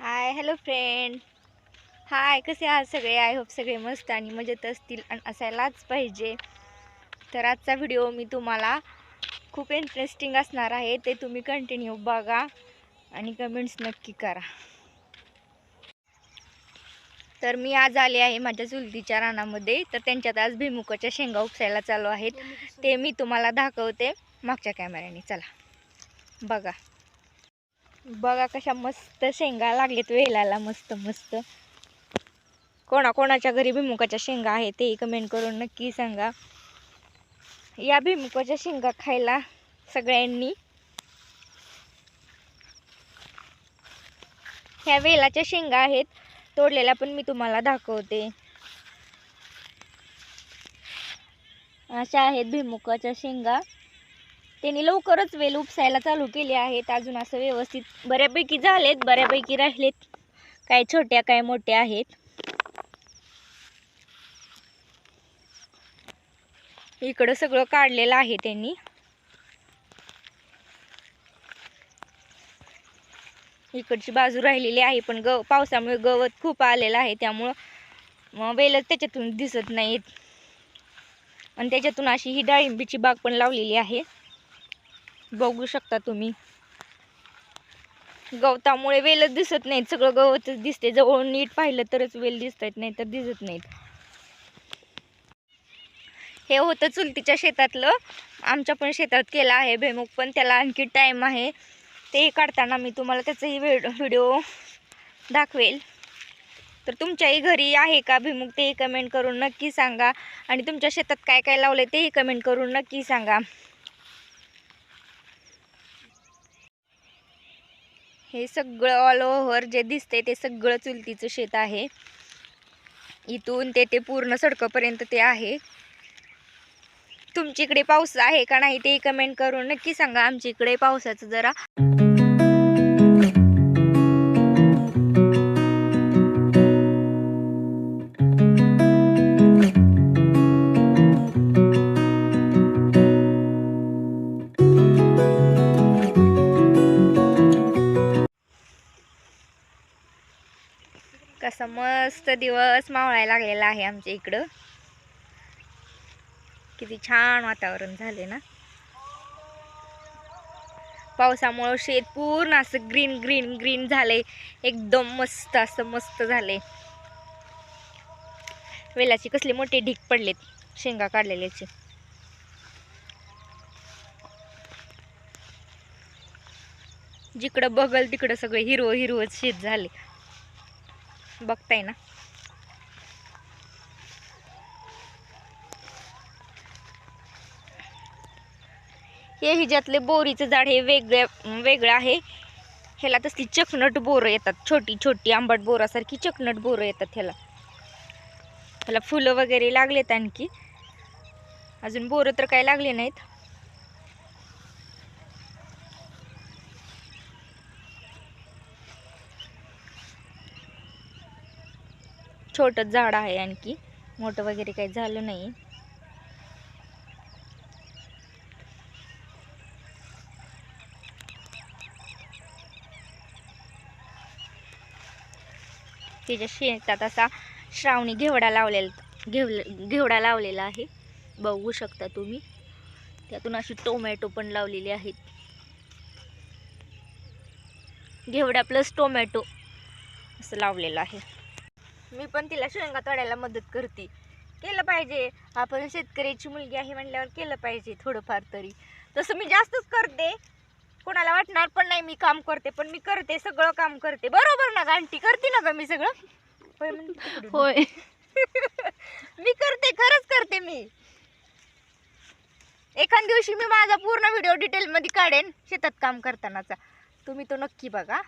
Hi hello friend हाय कसे आहात सगळे? आय होप सगळे मस्त आणि मजेत असतील आणि असायलाच पाहिजे. तर आजचा व्हिडिओ मी तुम्हाला खूप इंटरेस्टिंग असणार आहे. ते तुम्ही कंटिन्यू बघा आणि कमेंट्स नक्की करा. तर मी आज आले आहे माझ्या चुलतीच्या रानामध्ये. तर त्यांच्यात आज भिमुकाच्या शेंगा उपसायला चालू आहेत. ते मी तुम्हाला दाखवते मागच्या कॅमेऱ्याने चला बघा. बघा कशा मस्त शेंगा लागलेत वेलाला मस्त मस्त. कोणा कोणाच्या घरी भिमुकाच्या शेंगा आहे ते कमेंट करून नक्की सांगा. या भिमुकाच्या शेंगा खायला सगळ्यांनी ह्या वेलाच्या शेंगा आहेत तोडलेल्या पण मी तुम्हाला दाखवते. अशा आहेत भिमुकाच्या शेंगा. त्यांनी लवकरच वेल उपसायला चालू केले आहेत. अजून असं व्यवस्थित बऱ्यापैकी झालेत बऱ्यापैकी राहिलेत. काय छोट्या काय मोठ्या आहेत. इकडं सगळं काढलेलं आहे त्यांनी. इकडची बाजू राहिलेली आहे पण गव पावसामुळे गवत खूप आलेलं आहे त्यामुळं वेलच त्याच्यातून दिसत नाहीत. आणि त्याच्यातून अशी ही डाळिंबीची बाग पण लावलेली आहे. बघू शकता तुम्ही. गवतामुळे वेलच दिसत नाहीत सगळं गवतच दिसते जवळून नीट पाहिलं तरच वेल दिसत आहेत नाही तर दिसत नाहीत. हे होतं चुलतीच्या शेतातलं. आमच्या पण शेतात केलं आहे भेमुख पण त्याला आणखी टाईम आहे. ते काढताना मी तुम्हाला त्याचाही व्हिडिओ दाखवेल. तर तुमच्याही घरी आहे का भिमुख तेही कमेंट करून नक्की सांगा. आणि तुमच्या शेतात काय काय लावले तेही कमेंट करून नक्की सांगा. हे सगळं ऑल ओव्हर जे दिसते ते सगळं चुलतीचं शेत आहे. इथून ते ते पूर्ण सडकपर्यंत ते आहे. तुमच्याकडे पाऊस आहे का नाही ते कमेंट करून नक्की सांगा. आमच्या इकडे पावसाचं जरा असा मस्त दिवस मावळायला लागलेला आहे आमच्या इकडं. किती छान वातावरण झाले ना. पावसामुळं शेत पूर्ण असं ग्रीन ग्रीन ग्रीन झाले एकदम मस्त असं मस्त झाले वेलाची कसले मोठे ढीक पडलेत शेंगा काढलेल्याचे. जिकडं बघल तिकडं सगळे हिरवं हिरवच शेत झाले बघताय ना. हे हिच्यातले बोरीचं झाड हे वेगळं वेगळं आहे. ह्याला तसली चकनट बोरं येतात. छोटी छोटी आंबट बोरासारखी चकनट बोरं येतात ह्याला. ह्याला फुलं वगैरे लागलेत आणखी. अजून बोरं तर काही लागले नाहीत. छोटंच झाड आहे आणखी. मोठं वगैरे काही झालं नाही. त्याच्या शेतात असा श्रावणी घेवडा लावलेला घेव घेवडा लावलेला आहे. बघू शकता तुम्ही. त्यातून अशी टोमॅटो पण लावलेली आहेत. घेवडा प्लस टोमॅटो असं लावलेलं आहे. मी पण तिला शेंगा तोडायला मदत करते. केलं पाहिजे. आपण शेतकऱ्याची मुलगी आहे म्हणल्यावर केलं पाहिजे थोडंफार तरी. तसं मी जास्तच करते. कोणाला वाटणार पण नाही मी काम करते पण मी करते सगळं काम करते. बरोबर ना गांठी करते ना ग मी सगळं. होय. मी करते खरंच करते मी. एखाद दिवशी मी माझा पूर्ण व्हिडिओ डिटेलमध्ये काढेन शेतात काम करतानाचा. तुम्ही तो नक्की बघा.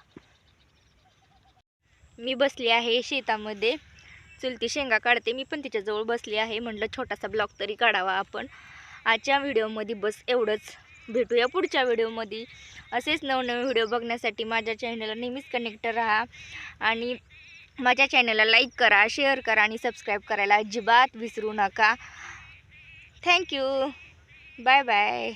मी बसली आहे शेतामध्ये. चुलती शेंगा काढते. मी पण तिच्याजवळ बसली आहे. म्हटलं छोटासा ब्लॉग तरी काढावा आपण. आजच्या व्हिडिओमध्ये बस एवढंच. भेटूया पुढच्या व्हिडिओमध्ये. असेच नवनवीन व्हिडिओ बघण्यासाठी माझ्या चॅनलला नेहमीच कनेक्ट राहा. आणि माझ्या चॅनलला लाईक करा शेअर करा आणि सबस्क्राईब करायला अजिबात विसरू नका. Thank you. Bye bye.